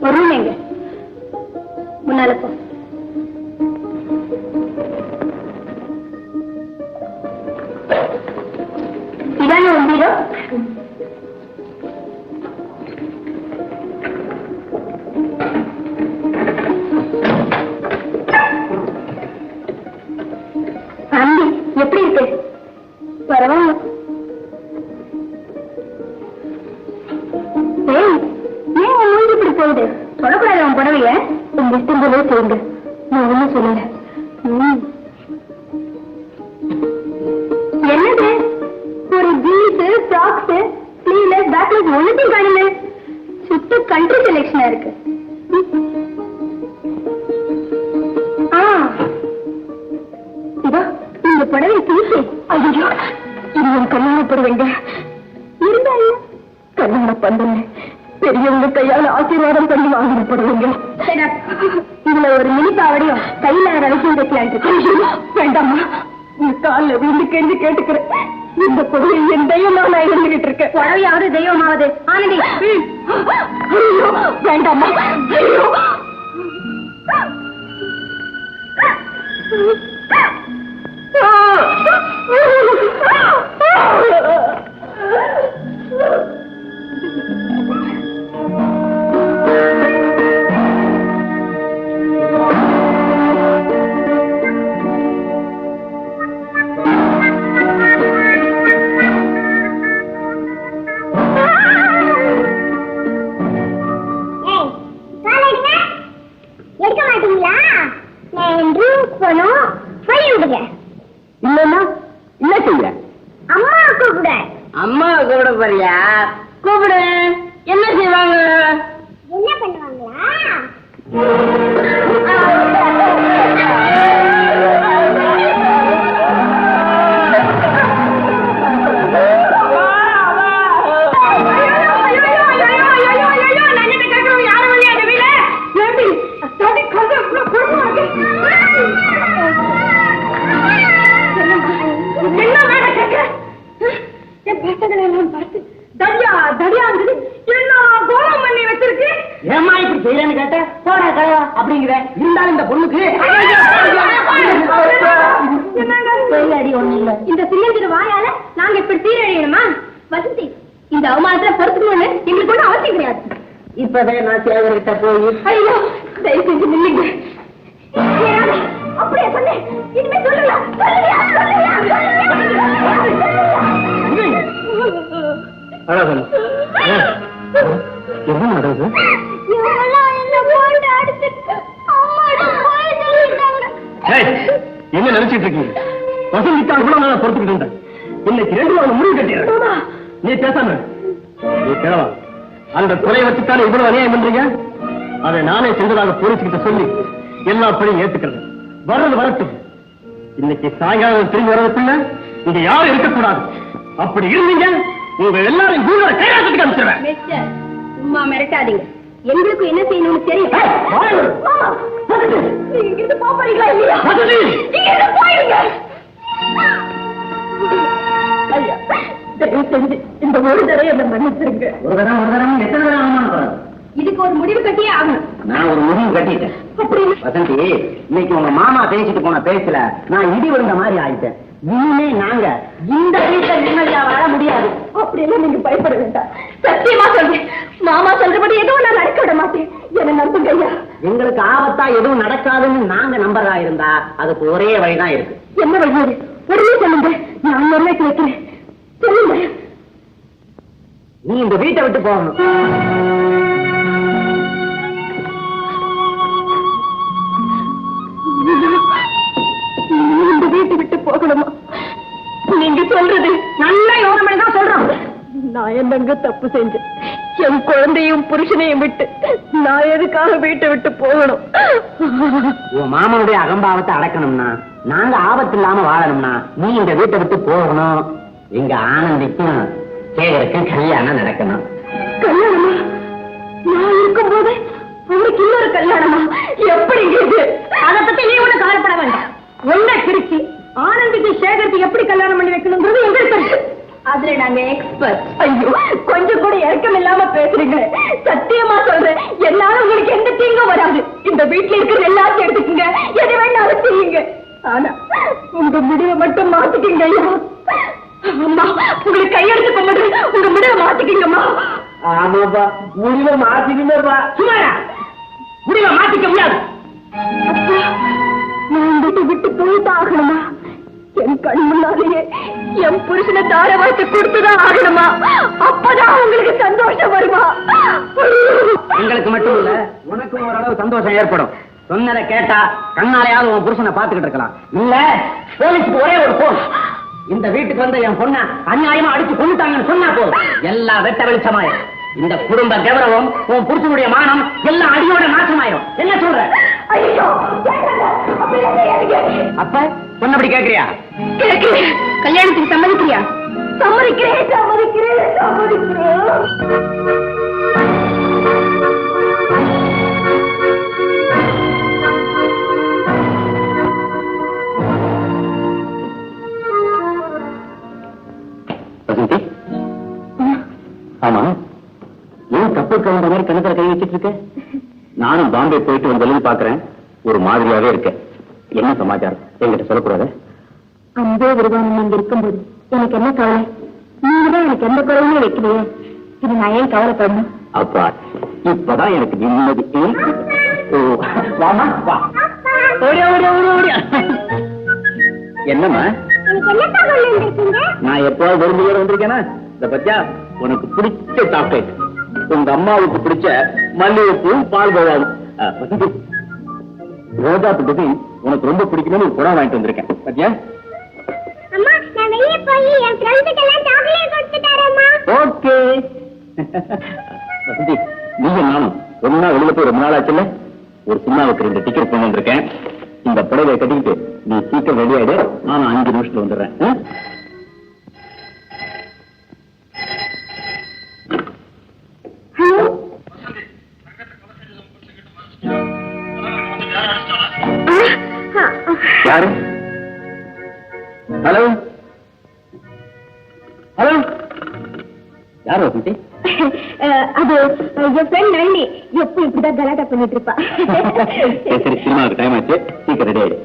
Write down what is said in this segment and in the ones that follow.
ஒரு ரூம் எங்க? முன்னால போ. நான் ஒண்ணும் சொல்லல. என்னது? ஒரு ஜீன்ஸ் ஃப்ராக்ஸ் ஸ்லீவ்லெஸ் பேக்லெஸ் ஒண்ணுத்தையும் காணல. சுத்த கண்ட்ரி செலெக்ஷனா இருக்கு. இதோ இந்த புடவை தீசி ஐயோ இது என் கல்யாண புடவைங்க இருந்தாலும் கல்யாண பந்தல்ல பெரியவங்க கையால ஆசீர்வாதம் பண்ணி வாங்கின புடவைங்க இதுல ஒரு மினி பாவடையும் கையில ரவிக்கும் வைக்கலாம் வேண்டாமா காலில் விழுந்து கெஞ்சு கேட்டுக்கிறேன். இந்த புடவை என் தெய்வமா நான் இருந்துகிட்டு இருக்கேன் புடவையாவது தெய்வமாவது. ஆனந்தி. வேண்டாமா ஐயோ ஏமா இப்படி செய்யலன்னு கேட்ட? போடா கலவா அப்படிங்கிற. இருந்தாலும் இந்த பொண்ணுக்கு அடி ஒண்ணு இல்ல. இந்த சின்னஞ்சிறு வாயால நாங்க இப்படி சீரழியணுமா? வசந்தி இந்த அவமானத்துல பொறுத்துக்கணும்னு எங்களுக்கு ஒண்ணும் அவசியம் கிடையாது. இப்பதான் நான் சேகர்கிட்ட போய் ஐயோ தயவு செஞ்சு நில்லுங்க ஏறாதே. அப்படியே சொல்லு. இனிமே சொல்லுங்க சொல்லுங்க என்ன நடக்குது? நினைச்சிட்டு இருக்கீங்க? வசந்திக்காக கூட நான் பொறுத்துக்கிட்டு இருந்தேன். இன்னைக்கு ரெண்டு நாள் முடிவு கட்டிடுறேன். நீ பேசாம நீ கிழவா. அந்த குறை வச்சுத்தானே இவ்வளவு அநியாயம் பண்றீங்க? அதை நானே செஞ்சதாக போலீஸ்கிட்ட சொல்லி எல்லா பழியும் ஏத்துக்கிறேன் வர்றது வரட்டும். இன்னைக்கு சாயங்காலம் திரும்பி வர்றதுக்குள்ள இங்க யாரும் இருக்கக்கூடாது. அப்படி இருந்தீங்க உங்க எல்லாரும் கூடுதல கையாசத்துக்கு அனுப்பிச்சிருவேன். சும்மா மிரட்டாதீங்க. எங்களுக்கு என்ன செய்யணும்னு தெரியும். இந்த ஒரு தடவை என்ன மன்னிச்சிருங்க. ஒரு தரம் ஒரு தரம் எத்தனை அவமானப்படுறது இதுக்கு ஒரு முடிவு கட்டியே ஆகணும். நான் ஒரு முடிவு கட்டிட்டேன். அப்படின்னு வசந்தி இன்னைக்கு உங்க மாமா பேசிட்டு போன பேச்சுல நான் இடி விழுந்த மாதிரி ஆயிட்டேன். இனிமே நாங்க இந்த வீட்டுல நிம்மதியா வாழ முடியாது. அப்படியெல்லாம் நீங்க பயப்பட வேண்டாம். சத்தியமா சொல்றேன். மாமா சொல்றபடி எதுவும் நான் நடக்க விட மாட்டேன். என்ன நம்புங்க ஐயா. எங்களுக்கு ஆபத்தா எதுவும் நடக்காதுன்னு நாங்க நம்புறதா இருந்தா அதுக்கு ஒரே வழிதான் இருக்கு. என்ன வழி? உடனே சொல்லுங்க. நான் நிறைவேற்றி வைக்கிறேன் சொல்லுங்க. நீ இந்த வீட்டை விட்டு போகணும். சொல்றது? நல்லா யோசனை தான் சொல்றோம். நான் என்னங்க தப்பு செஞ்சேன்? என் குழந்தையும் புருஷனையும் விட்டு நான் எதுக்காக வீட்டை விட்டு போகணும்? உன் மாமனுடைய அகம்பாவத்தை அடக்கணும்னா நாங்க ஆபத்து இல்லாம வாழணும்னா நீ இந்த வீட்டை விட்டு போகணும். எங்க ஆனந்திக்கும் சேகருக்கும் கல்யாணம் நடக்கணும். கல்யாணமா? நான் இருக்கும்போது அவருக்கு இன்னொரு கல்யாணமா? எப்படிங்க இது? அதை பத்தி நீ ஒண்ணு கவலைப்பட வேண்டாம். ஒன்ன திருச்சி ஆனந்திக்கு சேகருக்கு எப்படி கல்யாணம் பண்ணி வைக்கணுங்கிறது எங்களுக்கு இருக்கு அதுல நாங்க எக்ஸ்பர்ட் ஐயோ கொஞ்சம் கூட இறக்கம் இல்லாம பேசுறீங்க. சத்தியமா சொல்றேன் என்னால உங்களுக்கு எந்த தீங்கும் வராது. இந்த வீட்டுல இருக்கிற எல்லாத்தையும் எடுத்துக்கங்க. எது வேணாலும் செய்யுங்க. ஆனா உங்க முடிவை மட்டும் மாத்திக்கிங்க ஐயா. அம்மா உங்களுக்கு கையெடுத்து கொண்டு உங்க முடிவை மாத்திக்கிங்கம்மா. ஆமாப்பா முடிவை மாத்திக்கிட்டேப்பா சுமாரா முடிவை மாத்திக்க முடியாது. நான் விட்டு விட்டு போய்தான் ஆகணுமா என் கண் முன்னாலேயே என் புருஷனை தார வாய்த்து கொடுத்துதான் ஆகணுமா? அப்பதான் உங்களுக்கு சந்தோஷம் வருமா? எங்களுக்கு மட்டும் இல்ல உனக்கும் ஓரளவு சந்தோஷம் ஏற்படும். சொன்னதை கேட்டா கண்ணாலையாவது உன் புருஷனை பாத்துக்கிட்டு இருக்கலாம். இல்ல போலீஸ்க்கு ஒரே ஒரு போன் இந்த வீட்டுக்கு வந்து என் பொண்ண அநியாயமா அடிச்சு கொண்டுட்டாங்கன்னு சொன்னா போ எல்லாம் வெட்ட வெளிச்சமாயிரும். இந்த குடும்ப கௌரவம் உன் புருஷனுடைய மானம் எல்லாம் அடியோட நாசமாயிரும். என்ன சொல்ற? அப்ப சொன்னபடி கேக்குறியா? கல்யாணத்துக்கு சம்மதிக்கிறியா? சம்மதிக்கிறேன் சம்மதிக்கிறேன் சம்மதிக்கிறேன். ஆமா. ஏன் தப்பு கவுண்ட மாதிரி கணத்துல கை வச்சிட்டு இருக்க? நானும் பாம்பே போயிட்டு வந்ததுல பாக்குறேன். ஒரு மாதிரியாவே இருக்க என்ன சமாச்சாரம்? என்கிட்ட சொல்லக்கூடாது? அன்பே விருதானம் இருக்கும்போது எனக்கு என்ன கவலை? நீங்க தான் எனக்கு எந்த குறையுமே வைக்கலையே. இது நான் ஏன் கவலைப்படணும்? அப்பா இப்பதான் எனக்கு நிம்மதி. என்னம்மா? நான் எப்போது விரும்புகிற வந்திருக்கேனா? இந்த பத்தியா? உனக்கு பிடிச்ச சாக்லேட் உங்க அம்மாவுக்கு பிடிச்ச மல்லிகைப்பூ பால் கோவாவும் ரோஜா புட்டுக்கு உனக்கு ரொம்ப பிடிக்கும்னு ஒரு புடவை வாங்கிட்டு வந்திருக்கேன். பத்தியா? ஓகே. வசந்தி நீங்க நானும் ஒன்னா வெளியில போய் ரொம்ப நாள் ஆச்சுல்ல ஒரு சினிமாவுக்கு ரெண்டு டிக்கெட் கொண்டு வந்திருக்கேன். இந்த புடவை கட்டிக்கிட்டு நீ சீக்கிரம் ரெடி ஆயிடு. நான் அஞ்சு நிமிஷத்துல வந்துடுறேன். யார் வசந்தி அது என் ஃப்ரெண்ட் நளினி. எப்போ இப்படிதான் கலாட்டா பண்ணிட்டு இருப்பா. சரி சினிமாவுக்கு டைம் ஆச்சு. சீக்கிரம் ரெடி ஆயிடு.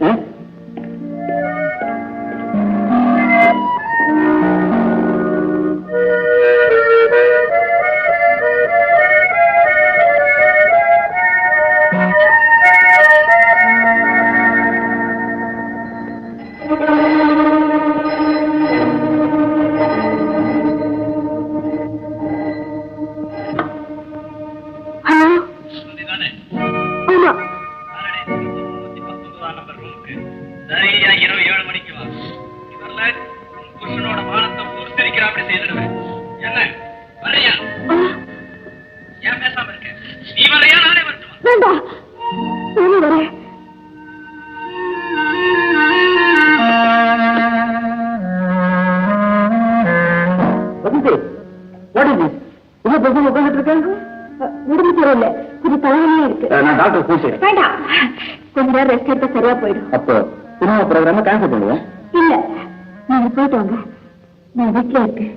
எடுத்தா சரியா போயிடும். அப்போ சினிமா ப்ரோக்ராம கேன்சல் பண்ணுவேன் இல்ல நீங்க போயிட்டு வாங்க. நான் வீட்டுல இருக்கேன்.